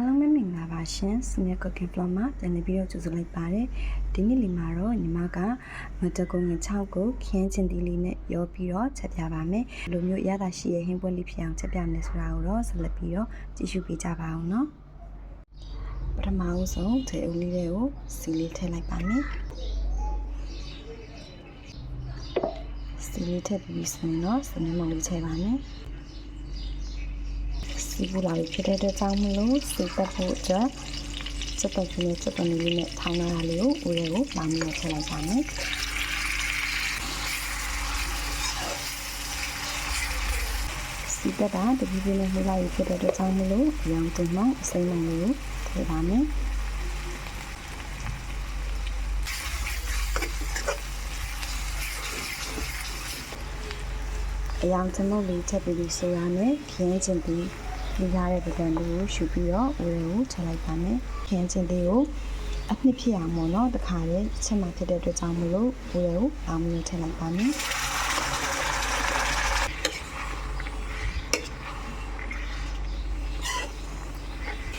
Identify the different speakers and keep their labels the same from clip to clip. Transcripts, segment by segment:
Speaker 1: အားလုံးပဲမင်္ဂလာပါရှင်စနေကော်ကီဖလော်မှာပြန်လည်ပြီးတော့ကြိုဆိုလိုက်ပါတယ်ဒီနေ့လီမှာတော့ညီမကမတကုံင6ကိုခင်းချင်တီလေးနဲ့ရောပြီးတော့ချက်ပြပါမယ်ဘယ်လိုမျိုးရတာရှိရဲ့ဟင်းပွဲလေးဖြစ်အောင်ချက်ပြမယ်ဆိုတာကိုတော့ဆက်လက်ပြီးတော့ကြည့်ရှုပေးကြပါအောင်နော်ပထမဦးဆုံးထေဦးလေးတွေကိုစီလေးထည့်လိုက်ပါမယ်စီလေးထည့်ပြီးဆိုရင်တော့စနေမုံလေးထည့်ပါမယ် စီပူလာပြီးဖြစ်တဲ့အတွက်ကြောင့်မလို့စိတ်သက်ဖို့အတွက်စက်တော့ကလေးစက်တော့လေးနဲ့ထောင်းလာတာလေးကိုဦးရဲကိုလောင်းပြီးထည့်လိုက်ပါမယ်စီတက်တာတပီးပီးနဲ့လှိုးလိုက်ဖြစ်တဲ့အတွက်ကြောင့်မလို့အရောင်တင်မှအစိမ်းလုံးလေးကိုထည့်ပါမယ်အယောင်ချမုတ်လေးချက်ပြီးဆိုရမယ်ခင်းချင်းပြီး ပြီးရတဲ့ပကံလေးကိုရှူပြီးတော့ဦးရဲကိုချက်လိုက်ပါမယ်ခင်းချင်းလေးကိုအနှစ်ဖြစ်အောင်ပေါ့နော်တခါလေချက်မှဖြစ်တဲ့အတွက်ကြောင့်မလို့ဦးရဲကိုအောင်းမျိုးထည့်လိုက်ပါမယ်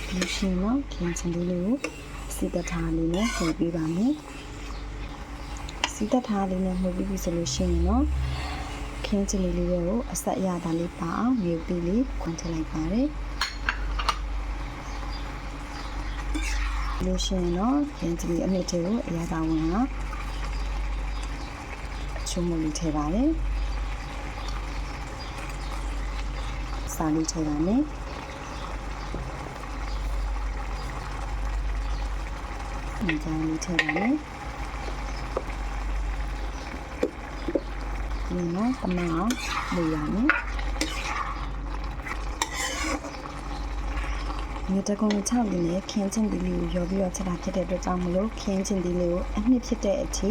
Speaker 1: ဒီရှင်တော့ခင်းချင်းလေးကိုစီတထားလေးနဲ့ထည့်ပေးပါမယ်စီတထားလေးနဲ့မှုပြီးပြီဆိုလို့ရှိရင်တော့ ခင်းချင်လေးလေးကိုအဆက်အရသာလေးပါအောင်မြေပီးလေးခွန်ထည့်လိုက်ပါတယ်လို့ရှိရင်တော့ခင်းချင်လေးအနှစ်တွေကိုအရသာဝင်အောင်ချုံမလေးထည့်ပါတယ်စာလေးထည့်ပါမယ်ဒီကြောင်လေးထည့်ပါမယ် ဒီနော်တမအောင်လူရမယ်မြေတကုံ6လေးနဲ့ခင်းချင်းဒီလေးကိုရောပြီးတော့ချက်တာဖြစ်တဲ့အတွက်ကြောင့်မလို့ခင်းချင်းဒီလေးကိုအနှစ်ဖြစ်တဲ့အထိ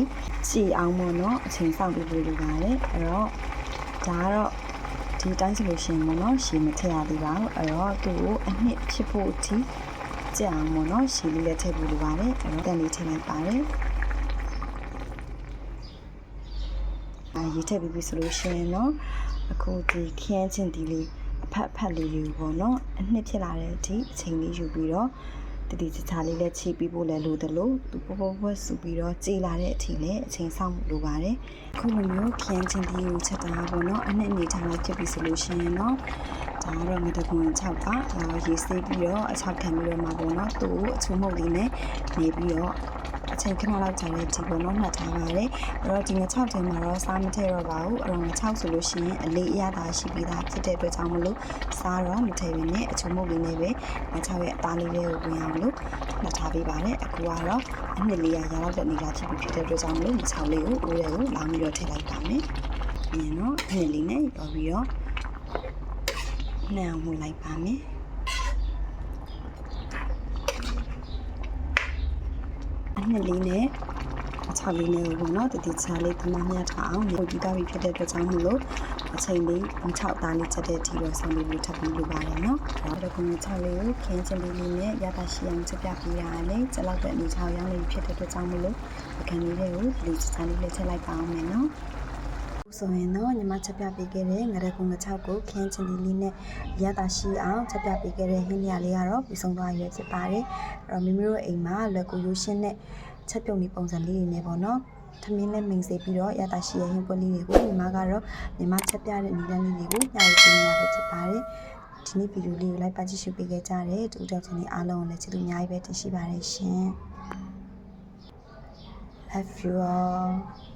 Speaker 1: စီအောင်မို့နော်အချိန်စောင့်ပြီးလို့လိုပါတယ်အဲ့တော့ဒါကတော့ဒီတိုင်းဆိုလို့ရှိရင်မို့နော်ရှည်မထည့်ရသေးပါဘူးအဲ့တော့သူ့ကိုအနှစ်ဖြစ်ဖို့အထိကြက်အောင်မို့နော်ရှည်လေးလည်းထည့်ဖို့လိုပါတယ်အဲ့တော့တန်လေးထည့်လိုက်ပါတယ်အာ ရေးထည့်ပြီးပြီဆိုလို့ရှိရင်တော့အခုဒီခင်းချင်းဒီလေးအဖက်အဖက်လေးယူပေါ့နော်အနှစ်ဖြစ်လာတဲ့အထိအချိန်လေးယူပြီးတော့တတိချာချာလေးလည်းချိပြီးဖို့လည်းလိုတယ်လို့သူပို့ပို့ဝက်စုပြီးတော့ကြေလာတဲ့အထိလည်းအချိန်ဆောင်လိုပါတယ်အခုလိုမျိုးခင်းချင်းဒီကိုချက်တာပေါ့နော်အနှစ်အနေထားလိုက်ဖြစ်ပြီဆိုလို့ရှိရင်တော့ဒါကတော့ငတကွန်6ကဒါရေးဆေးပြီးတော့အချောက်ခံပြီးတော့မှာပေါ့နော်သူ့ကိုအချုံမုတ်လေးနဲ့နေပြီးတော့အ ချိန်ခဏလောက်ကြာတဲ့ဒီပေါ့နော်မှတ်ထားပါတယ်အဲ့တော့ဒီင6ထဲမှာတော့စားမထည့်တော့ပါဘူးအဲ့တော့င6ဆိုလို့ရှိရင်အလေးအရသာရှိပြီးသားဖြစ်တဲ့အတွက်ကြောင့်မလို့စားတော့မထည့်ဘဲနဲ့အချုံမုတ်လေးနဲ့ပဲင6ရဲ့အသားလေးလေးကိုဝင်အောင်လို့မှတ်ထားပေးပါတယ်အခုကတော့အနှစ်လေးရရလောက်တဲ့နေရာဖြစ်ပြီးဖြစ်တဲ့အတွက်ကြောင့်မလို့6လေးကိုဦးရဲကိုလောင်းပြီးတော့ထည့်လိုက်ပါမယ်။ပြီးရင်တော့အနှစ်လေးနဲ့ရောပြီးတော့နှံအောင်မှုလိုက်ပါမယ်။ အနှစ်လေးနဲ့အချောက်လေးနဲ့ပေါ့နော်တတိချာလေးတမမြတ်ထားအောင်ပို့ပြီးသားပြီးဖြစ်တဲ့အတွက်ကြောင့်မလို့အချိန်လေး6သားလေးချက်တဲ့အထိတော့ဆောင်းလေးလေးထပ်ပြီးလိုပါတယ်နော်။ဒါတော့ကို6လေးကိုခင်းချင်းလေးလေးနဲ့ရတာရှိအောင်ချက်ပြပေးရအောင်။ချက်လောက်တဲ့အနေချောင်းရောင်းလေးဖြစ်တဲ့အတွက်ကြောင့်မလို့အခန်းလေးတွေကိုဒီချာလေးလေးချက်လိုက်ပါအောင်မယ်နော်။ ဆိုရင်တော့ညီမချက်ပြပေးခဲ့တဲ့ငရကုံ6ကိုခင်းချင်းလေးလေးနဲ့ရတာရှိအောင်ချက်ပြပေးခဲ့တဲ့ဟင်းရလေးကတော့ပြီးဆုံးသွားရွယ်ဖြစ်ပါတယ်။အဲ့တော့မိမိတို့အိမ်မှာလက်ကိုရိုးရှင်းတဲ့ချက်ပြုံလေးပုံစံလေးတွေနဲ့ပေါ့နော်။သမင်းနဲ့မိန်စေပြီးတော့ရတာရှိရဲ့ဟင်းပွဲလေးတွေကိုညီမကတော့ညီမချက်ပြတဲ့နည်းလမ်းလေးတွေကိုညှို့ပေးနေတာပဲဖြစ်ပါတယ်။ဒီနေ့ဗီဒီယိုလေးကိုလိုက်ပါကြည့်ရှုပေးခဲ့ကြတဲ့တူတောက်ချင်းအားလုံးကိုလည်းချစ်လို့အများကြီးပဲတင်ရှိပါတယ်ရှင်။ Love you all